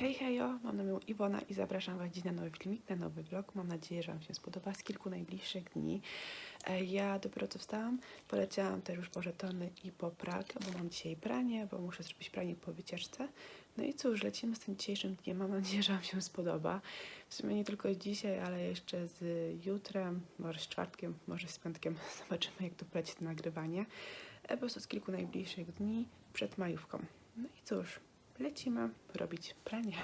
Hej, hejo, mam na imię Iwona i zapraszam Was dziś na nowy filmik, na nowy vlog. Mam nadzieję, że Wam się spodoba z kilku najbliższych dni. E, Ja dopiero co wstałam, poleciałam też już po żetony i po pralkę, bo mam dzisiaj pranie, bo muszę zrobić pranie po wycieczce. No i cóż, lecimy z tym dzisiejszym dniem. Mam nadzieję, że Wam się spodoba. W sumie nie tylko dzisiaj, ale jeszcze z jutrem, może z czwartkiem, może z piątkiem. Zobaczymy, jak to poleci to nagrywanie. E, Po prostu z kilku najbliższych dni przed majówką. No i cóż, lecimy robić pranie.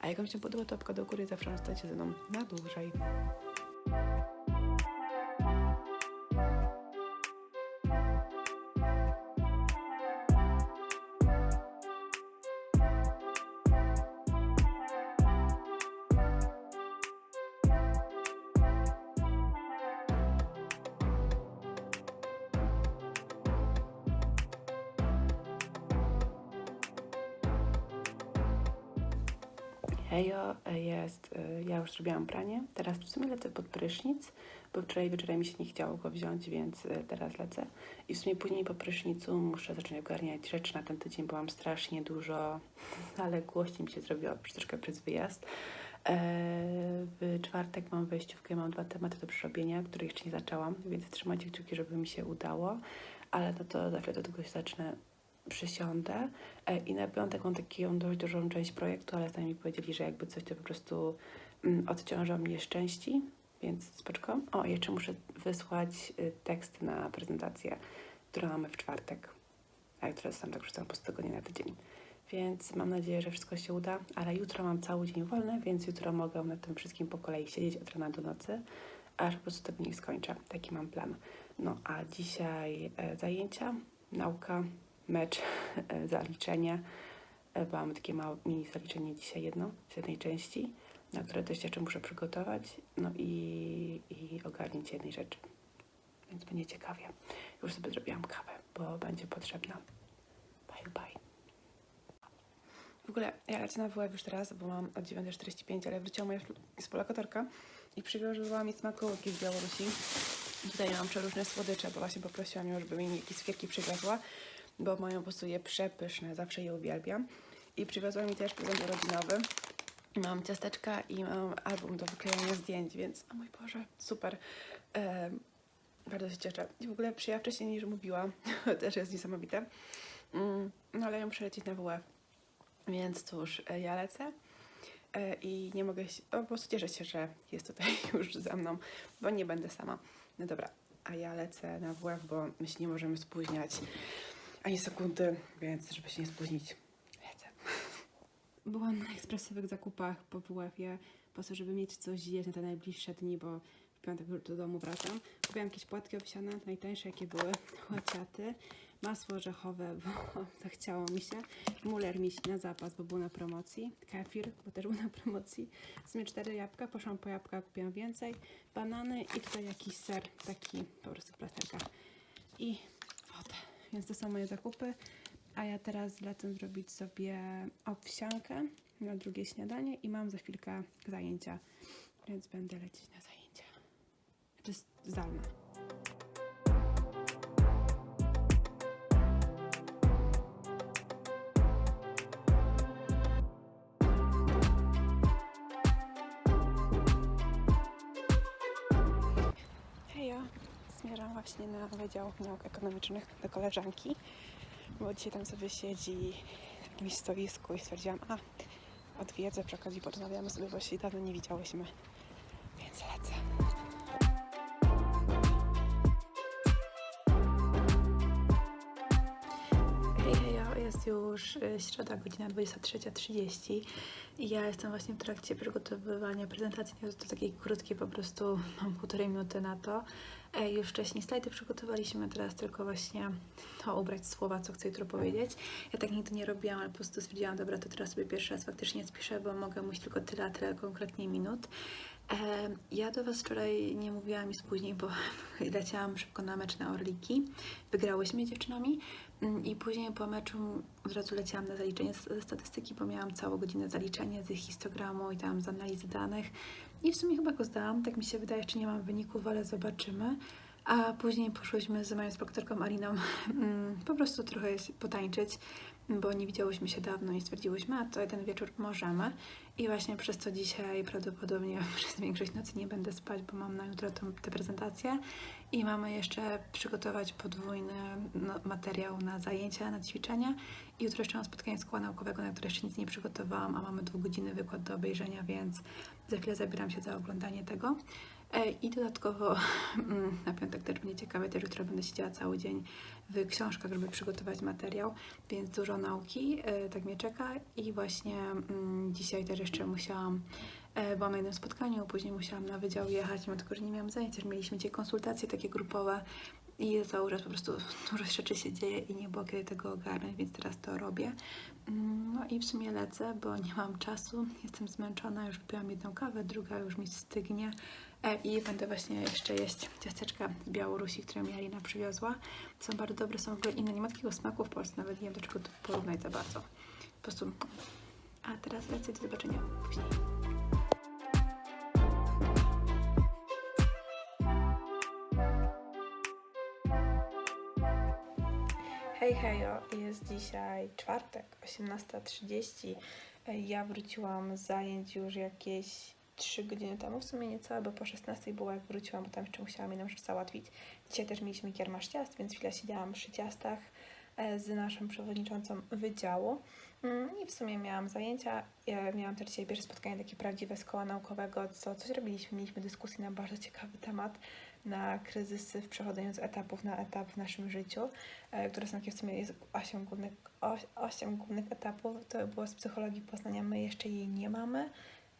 A jak Wam się podoba, to do góry, zawsze zostańcie ze mną na dłużej. Hejo, jest, e, ja już zrobiłam pranie, teraz w sumie lecę pod prysznic, bo wczoraj wieczorem mi się nie chciało go wziąć, więc e, teraz lecę. I w sumie później po prysznicu muszę zacząć ogarniać rzeczy na ten tydzień, bo mam strasznie dużo zaległości mi się zrobiło troszkę przez wyjazd. E, W czwartek mam wejściówkę, mam dwa tematy do przerobienia, które jeszcze nie zaczęłam, więc trzymajcie kciuki, żeby mi się udało, ale no to za chwilę do tego się zacznę przysiądę e, i na piątek mam taką dość dużą część projektu, ale sami mi powiedzieli, że jakby coś to po prostu mm, odciąża mnie z części, więc spoczko. O, jeszcze muszę wysłać y, tekst na prezentację, którą mamy w czwartek, a która zostałam tak wrzucona po prostu tygodnia na tydzień. Więc mam nadzieję, że wszystko się uda, ale jutro mam cały dzień wolny, więc jutro mogę nad tym wszystkim po kolei siedzieć od rana do nocy, aż po prostu tego nie skończę. Taki mam plan. No a dzisiaj e, zajęcia, nauka, mecz, e, zaliczenie. E, bo Mamy takie małe mini zaliczenie dzisiaj jedno z jednej części, na które też jeszcze muszę przygotować, no i, i ogarnięcie jednej rzeczy. Więc będzie ciekawie. Już sobie zrobiłam kawę, bo będzie potrzebna. Bye, bye. W ogóle ja lecę na WF już teraz, bo mam od 9.45, ale wróciła moja spolakotorka i przywiozła mi smakołyki z Białorusi. Tutaj mam przeróżne słodycze, bo właśnie poprosiłam ją, żeby mi jakieś swierki przywiozła, bo mają po prostu je przepyszne, zawsze je uwielbiam. I przywiozła mi też prezent urodzinowy. Mam ciasteczka i mam album do wyklejania zdjęć, więc o mój Boże, super. Em, bardzo się cieszę. I w ogóle przyjęła wcześniej niż mówiłam, też jest niesamowite. Mm, no ale ją przelecieć na WF. Więc cóż, e, ja lecę e, i nie mogę się, po prostu cieszę się, że jest tutaj już ze mną, bo nie będę sama. No dobra, a ja lecę na WF, bo my się nie możemy spóźniać ani sekundy, więc żeby się nie spóźnić, lecę. Byłam na ekspresowych zakupach po WF-ie, po to, żeby mieć coś zjeść na te najbliższe dni, bo w piątek do domu wracam. Kupiłam jakieś płatki owsiane, najtańsze jakie były, łaciaty, masło orzechowe, bo zachciało mi się, muler miś na zapas, bo był na promocji, kefir, bo też był na promocji, w sumie cztery jabłka, poszłam po jabłka, kupiłam więcej, banany i tutaj jakiś ser, taki po prostu w plasterkach i. Więc to są moje zakupy, a ja teraz lecę zrobić sobie owsiankę na drugie śniadanie i mam za chwilkę zajęcia, więc będę lecieć na zajęcia. To jest zdalne. Właśnie na Wydział Nauk Ekonomicznych do koleżanki, bo dzisiaj tam sobie siedzi w jakimś stoisku i stwierdziłam, a odwiedzę, przy okazji porozmawiamy sobie, bo się dawno nie widziałyśmy, więc lecę. Jest już y, środa, godzina 23.30 i ja jestem właśnie w trakcie przygotowywania prezentacji. To jest takiej krótkiej, po prostu mam półtorej minuty na to. E, Już wcześniej slajdy przygotowaliśmy, teraz tylko właśnie to ubrać słowa, co chcę jutro powiedzieć. Ja tak nigdy nie robiłam, ale po prostu stwierdziłam, dobra, to teraz sobie pierwszy raz faktycznie spiszę, bo mogę mówić tylko tyle, tyle konkretnie minut. E, Ja do Was wczoraj nie mówiłam nic później, bo leciałam szybko na mecz na Orliki. Wygrałyśmy dziewczynami i później po meczu od razu leciałam na zaliczenie statystyki, bo miałam całą godzinę zaliczenia z histogramu i tam z analizy danych. I w sumie chyba go zdałam, tak mi się wydaje, jeszcze nie mam wyników, ale zobaczymy. A później poszłyśmy z moją inspektorką Ariną mm, po prostu trochę potańczyć. Bo nie widziałyśmy się dawno i stwierdziłyśmy, a to jeden wieczór możemy. I właśnie przez to dzisiaj prawdopodobnie przez większość nocy nie będę spać, bo mam na jutro tą, tę prezentację i mamy jeszcze przygotować podwójny no, materiał na zajęcia, na ćwiczenia. I jutro jeszcze mam spotkanie z koła naukowego, na które jeszcze nic nie przygotowałam, a mamy dwugodzinny wykład do obejrzenia, więc za chwilę zabieram się za oglądanie tego. I dodatkowo mm, na piątek też będzie ciekawe, też jutro będę siedziała cały dzień w książkach, żeby przygotować materiał, więc dużo nauki, e, tak mnie czeka. I właśnie mm, dzisiaj też jeszcze musiałam, e, byłam na jednym spotkaniu, później musiałam na wydział jechać, mimo tego, że nie miałam zajęć, też mieliśmy dzisiaj konsultacje takie grupowe. I cały czas po prostu dużo rzeczy się dzieje i nie było kiedy tego ogarnąć, więc teraz to robię. Mm, No i w sumie lecę, bo nie mam czasu, jestem zmęczona, już wypiłam jedną kawę, druga już mi stygnie i będę właśnie jeszcze jeść ciasteczka z Białorusi, które mi Alina przywiozła. Są bardzo dobre, są w ogóle inne, nie ma takiego smaku w Polsce, nawet nie wiem do czego to porównać za bardzo. Po prostu... A teraz lecę, do zobaczenia później. Hej, hejo, jest dzisiaj czwartek, 18.30. E, Ja wróciłam z zajęć już jakieś 3 godziny temu, w sumie niecałe, bo po 16 było jak wróciłam, bo tam jeszcze musiałam jedną rzecz załatwić. Dzisiaj też mieliśmy kiermasz ciast, więc chwilę siedziałam przy ciastach e, z naszą przewodniczącą wydziału. Mm, I w sumie miałam zajęcia. Ja miałam też dzisiaj pierwsze spotkanie takie prawdziwe z koła naukowego, co coś robiliśmy. Mieliśmy dyskusję na bardzo ciekawy temat, na kryzysy w przechodzeniu z etapów na etap w naszym życiu, e, które są takie w sumie jest osiem głównych, oś, osiem głównych etapów. To było z psychologii poznania, my jeszcze jej nie mamy.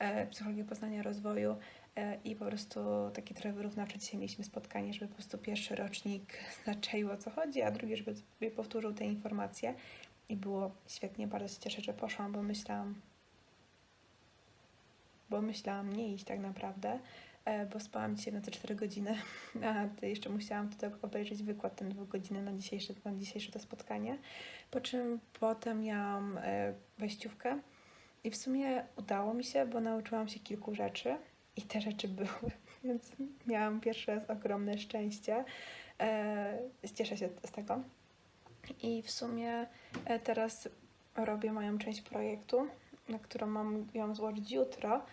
E, psychologii poznania rozwoju e, i po prostu takie trochę wyrównawcze dzisiaj mieliśmy spotkanie, żeby po prostu pierwszy rocznik zaczaił o co chodzi, a drugi, żeby sobie powtórzył te informacje. I było świetnie, bardzo się cieszę, że poszłam, bo myślałam, bo myślałam nie iść tak naprawdę, e, bo spałam dzisiaj na te 4 godziny, a jeszcze musiałam tego obejrzeć wykład ten dwugodzinny na dzisiejsze, na dzisiejsze to spotkanie. Po czym potem miałam wejściówkę i w sumie udało mi się, bo nauczyłam się kilku rzeczy i te rzeczy były, więc miałam pierwszy raz ogromne szczęście. E, cieszę się z tego. I w sumie e, teraz robię moją część projektu, na którą mam ją złożyć jutro,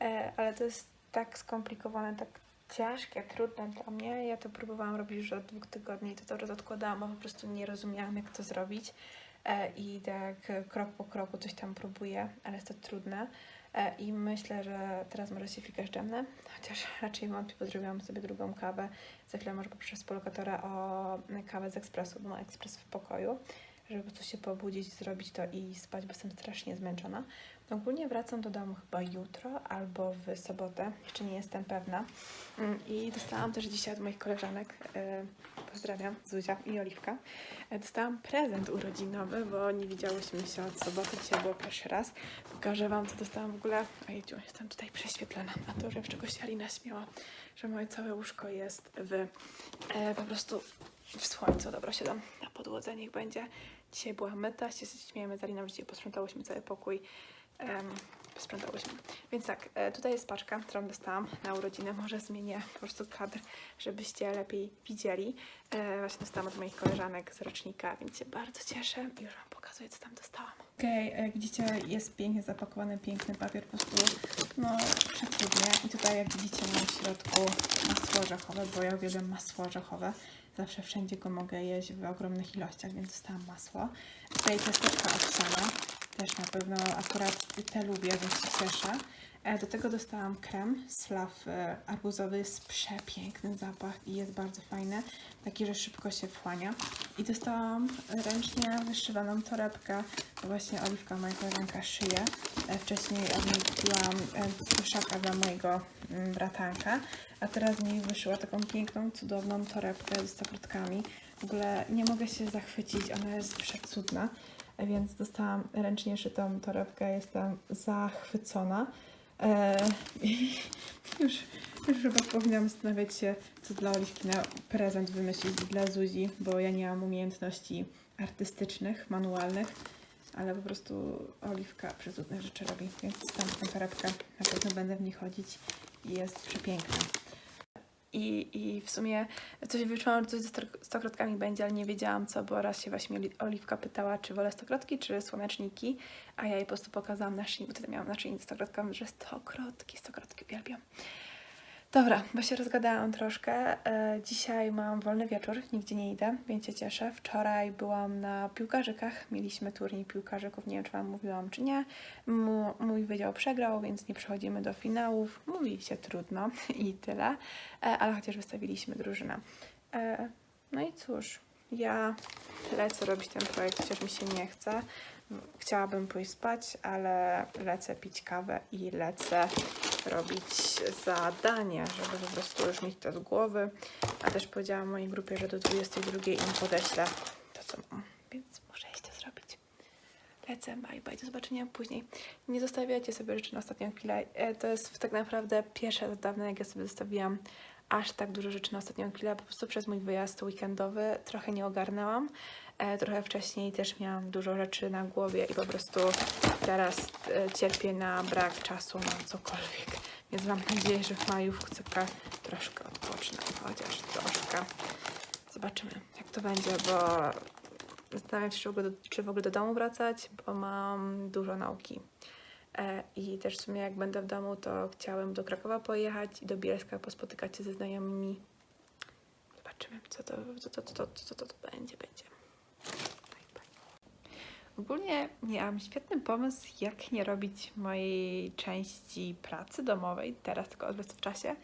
e, ale to jest tak skomplikowane, tak ciężkie, trudne dla mnie. Ja to próbowałam robić już od dwóch tygodni to cały czas odkładałam, bo po prostu nie rozumiałam, jak to zrobić. E, I tak krok po kroku coś tam próbuję, ale jest to trudne. E, I myślę, że teraz może się fikasz dżemne, chociaż raczej wątpię, bo zrobiłam sobie drugą kawę. Za chwilę może poproszę współlokatora o kawę z ekspresu, bo ma ekspres w pokoju, żeby po się pobudzić, zrobić to i spać, bo jestem strasznie zmęczona. Ogólnie wracam do domu chyba jutro albo w sobotę, jeszcze nie jestem pewna. Mm, I dostałam też dzisiaj od moich koleżanek, e, pozdrawiam, Zuzia i Oliwka, e, dostałam prezent urodzinowy, bo nie widziałyśmy się od soboty, dzisiaj było pierwszy raz. Pokażę Wam, co dostałam w ogóle. Ojejciu, jestem tutaj prześwietlona, a to, że w czegoś Alina śmiała, że moje całe łóżko jest w, e, po prostu w słońcu. Dobra, siadam na podłodze, niech będzie. Dzisiaj była myta, się śmiejemy z Aliną, dzisiaj posprzątałyśmy cały pokój. Um, posprzątałyśmy. Więc tak, e, tutaj jest paczka, którą dostałam na urodziny. Może zmienię po prostu kadr, żebyście lepiej widzieli. E, właśnie dostałam od moich koleżanek z rocznika, więc się bardzo cieszę. Już Wam pokazuję, co tam dostałam. Okej, jak widzicie, jest pięknie zapakowany, piękny papier, po prostu, no, przecudnie. I tutaj, jak widzicie, mam w środku masło orzechowe, bo ja uwielbiam masło orzechowe. Zawsze wszędzie go mogę jeść w ogromnych ilościach, więc dostałam masło. Tutaj ciasteczka owsiane, też na pewno akurat te lubię, więc się cieszę. E, Do tego dostałam krem z e, arbuzowy, jest przepiękny zapach i jest bardzo fajny, taki, że szybko się wchłania. I dostałam ręcznie wyszywaną torebkę, to właśnie Oliwka, moja koleżanka, szyje. E, Wcześniej od niej kupiłam suszaka dla mojego mm, bratanka, a teraz mi wyszyła taką piękną, cudowną torebkę z stokrotkami. W ogóle nie mogę się zachwycić, ona jest przecudna, więc dostałam ręcznie szytą torebkę, jestem zachwycona. E, już, już chyba powinnam zastanawiać się, co dla Oliwki na prezent wymyślić dla Zuzi, bo ja nie mam umiejętności artystycznych, manualnych, ale po prostu Oliwka przecudne rzeczy robi, więc dostałam tę torebkę, na pewno będę w nich chodzić i jest przepiękna. I, I w sumie coś wyczułam, że coś ze sto- stokrotkami będzie, ale nie wiedziałam co, bo raz się właśnie Oli- Oliwka pytała, czy wolę stokrotki, czy słoneczniki, a ja jej po prostu pokazałam naszyjnik, bo wtedy miałam naszyjnik z stokrotką, że stokrotki, stokrotki uwielbiam. Dobra, bo się rozgadałam troszkę. E, dzisiaj mam wolny wieczór, nigdzie nie idę, więc się cieszę. Wczoraj byłam na piłkarzykach, mieliśmy turniej piłkarzyków, nie wiem czy Wam mówiłam czy nie. Mój wydział przegrał, więc nie przechodzimy do finałów. Mówi się trudno i tyle, e, ale chociaż wystawiliśmy drużynę. E, no i cóż, ja lecę robić ten projekt, chociaż mi się nie chce. Chciałabym pójść spać, ale lecę pić kawę i lecę robić zadanie, żeby po prostu już mieć to z głowy. A też powiedziałam mojej grupie, że do 22 im podeślę to, co mam, więc muszę iść to zrobić. Lecę, bye bye, do zobaczenia później. Nie zostawiajcie sobie rzeczy na ostatnią chwilę. E, To jest tak naprawdę pierwsze od dawna, jak ja sobie zostawiłam aż tak dużo rzeczy na ostatnią chwilę. Po prostu przez mój wyjazd weekendowy trochę nie ogarnęłam. E, Trochę wcześniej też miałam dużo rzeczy na głowie i po prostu teraz e, cierpię na brak czasu na cokolwiek. Więc mam nadzieję, że w majówce troszkę odpocznę, chociaż troszkę. Zobaczymy, jak to będzie, bo zastanawiam się, czy w ogóle do, w ogóle do domu wracać, bo mam dużo nauki. E, I też w sumie jak będę w domu, to chciałem do Krakowa pojechać i do Bielska pospotykać się ze znajomymi. Zobaczymy, co to, co to, co to, co to, co to będzie, będzie. Ogólnie miałam świetny pomysł, jak nie robić mojej części pracy domowej, teraz tylko odwrócę w czasie.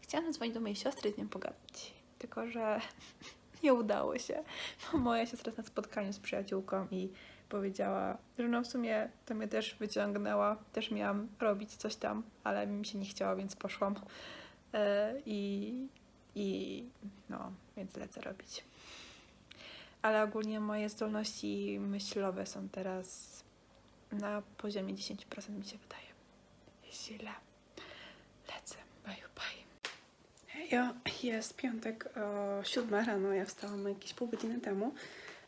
Chciałam dzwonić do mojej siostry i z nią pogadać, tylko że nie udało się, bo moja siostra jest na spotkaniu z przyjaciółką i powiedziała, że no w sumie to mnie też wyciągnęła, też miałam robić coś tam, ale mi się nie chciało, więc poszłam E, i, i no, więc lecę robić. Ale ogólnie moje zdolności myślowe są teraz na poziomie 10% mi się wydaje. Źle. Lecę. Bye, bye. Hejo, jest piątek o 7 rano, ja wstałam jakieś pół godziny temu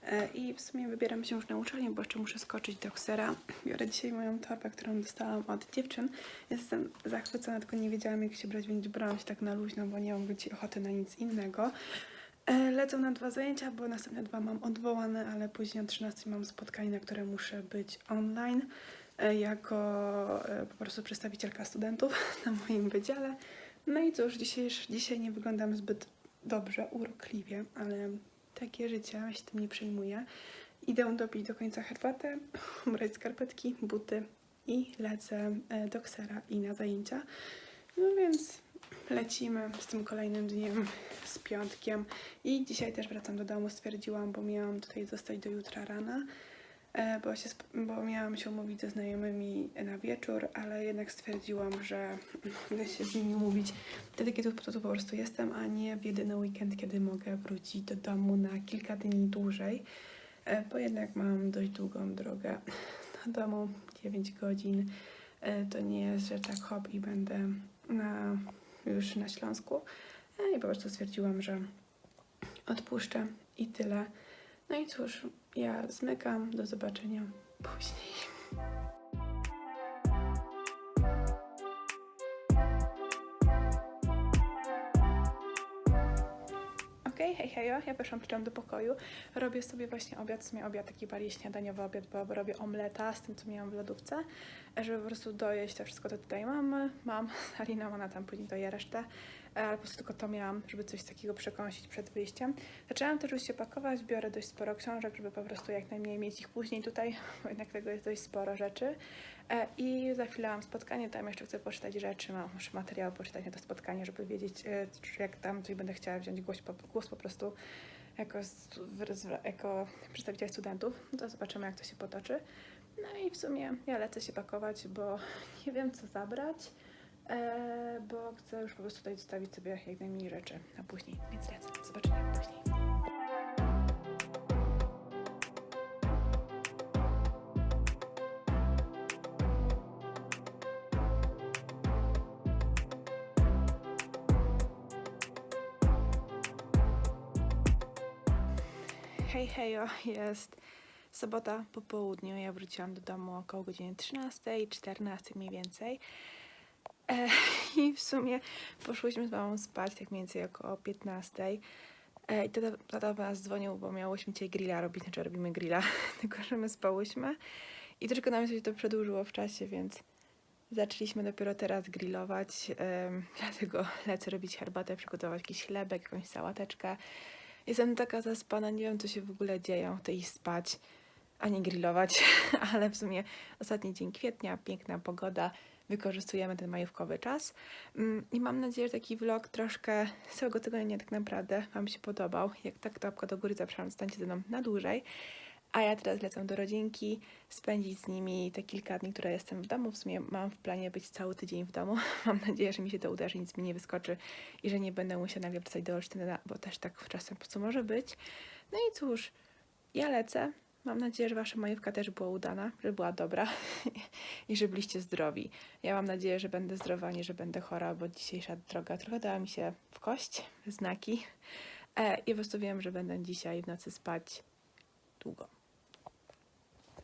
e, i w sumie wybieram się już na uczelnię, bo jeszcze muszę skoczyć do ksera. Biorę dzisiaj moją torbę, którą dostałam od dziewczyn. Jestem zachwycona, tylko nie wiedziałam jak się brać, więc brałam się tak na luźno, bo nie mam ochoty na nic innego. E, Lecę na dwa zajęcia, bo następne dwa mam odwołane, ale później o 13 mam spotkanie, na które muszę być online e, jako e, po prostu przedstawicielka studentów na moim wydziale. No i cóż, dzisiaj, dzisiaj nie wyglądam zbyt dobrze, urokliwie, ale takie życie, się tym nie przejmuję. Idę dopić do końca herbatę, ubrać skarpetki, buty i lecę do ksera i na zajęcia. No więc lecimy z tym kolejnym dniem, z piątkiem. I dzisiaj też wracam do domu, stwierdziłam, bo miałam tutaj zostać do jutra rana, e, bo, się, bo miałam się umówić ze znajomymi na wieczór, ale jednak stwierdziłam, że będę się z nimi mówić wtedy, kiedy tu, tu po prostu jestem, a nie w jedyny weekend, kiedy mogę wrócić do domu na kilka dni dłużej, e, bo jednak mam dość długą drogę do domu, 9 godzin. E, To nie jest, że tak hop i będę na, już na Śląsku. E, I po prostu stwierdziłam, że odpuszczę i tyle. No i cóż, ja zmykam, do zobaczenia później. Okej, hej, hejo, ja weszłam przed do pokoju. Robię sobie właśnie obiad, w sumie obiad taki bardziej śniadaniowy obiad, bo robię omleta z tym, co miałam w lodówce, żeby po prostu dojeść to wszystko, co tutaj mamy. Mam, Alina, ona tam później doje resztę, ale po prostu tylko to miałam, żeby coś takiego przekąsić przed wyjściem. Zaczęłam też już się pakować, biorę dość sporo książek, żeby po prostu jak najmniej mieć ich później tutaj, bo jednak tego jest dość sporo rzeczy. E, I za chwilę mam spotkanie, tam jeszcze chcę poczytać rzeczy, mam muszę materiał poczytać na to spotkanie, żeby wiedzieć, e, jak tam coś będę chciała wziąć głos po, głos po prostu jako, jako przedstawiciel studentów. No to zobaczymy, jak to się potoczy. No i w sumie ja lecę się pakować, bo nie wiem, co zabrać, e, bo chcę już po prostu tutaj zostawić sobie jak najmniej rzeczy na później, więc lecę. Zobaczymy, jak później. Hej, hejo, jest sobota po południu. Ja wróciłam do domu około godziny 13, 14 mniej więcej. E, I w sumie poszłyśmy z mamą spać tak mniej więcej około 15. E, I tata, tata do nas dzwonił, bo miałyśmy dzisiaj grilla robić, znaczy robimy grilla, tylko że my spałyśmy. I troszkę nam się to przedłużyło w czasie, więc zaczęliśmy dopiero teraz grillować. em, dlatego lecę robić herbatę, przygotować jakiś chlebek, jakąś sałateczkę. Jestem taka zaspana, nie wiem co się w ogóle dzieje, chcę iść spać, ani grillować, ale w sumie ostatni dzień kwietnia, piękna pogoda, wykorzystujemy ten majówkowy czas. Mm, I mam nadzieję, że taki vlog troszkę z całego tygodnia tak naprawdę Wam się podobał. Jak tak topka do góry zapraszam, stańcie ze mną na dłużej. A ja teraz lecę do rodzinki, spędzić z nimi te kilka dni, które jestem w domu. W sumie mam w planie być cały tydzień w domu. Mam nadzieję, że mi się to uda, że nic mi nie wyskoczy i że nie będę musiała nagle wracać do Olsztyna, bo też tak czasem po prostu może być. No i cóż, ja lecę. Mam nadzieję, że wasza majówka też była udana, że była dobra i że byliście zdrowi. Ja mam nadzieję, że będę zdrowa, nie że będę chora, bo dzisiejsza droga trochę dała mi się w kość, znaki. E, I po prostu wiem, że będę dzisiaj w nocy spać długo.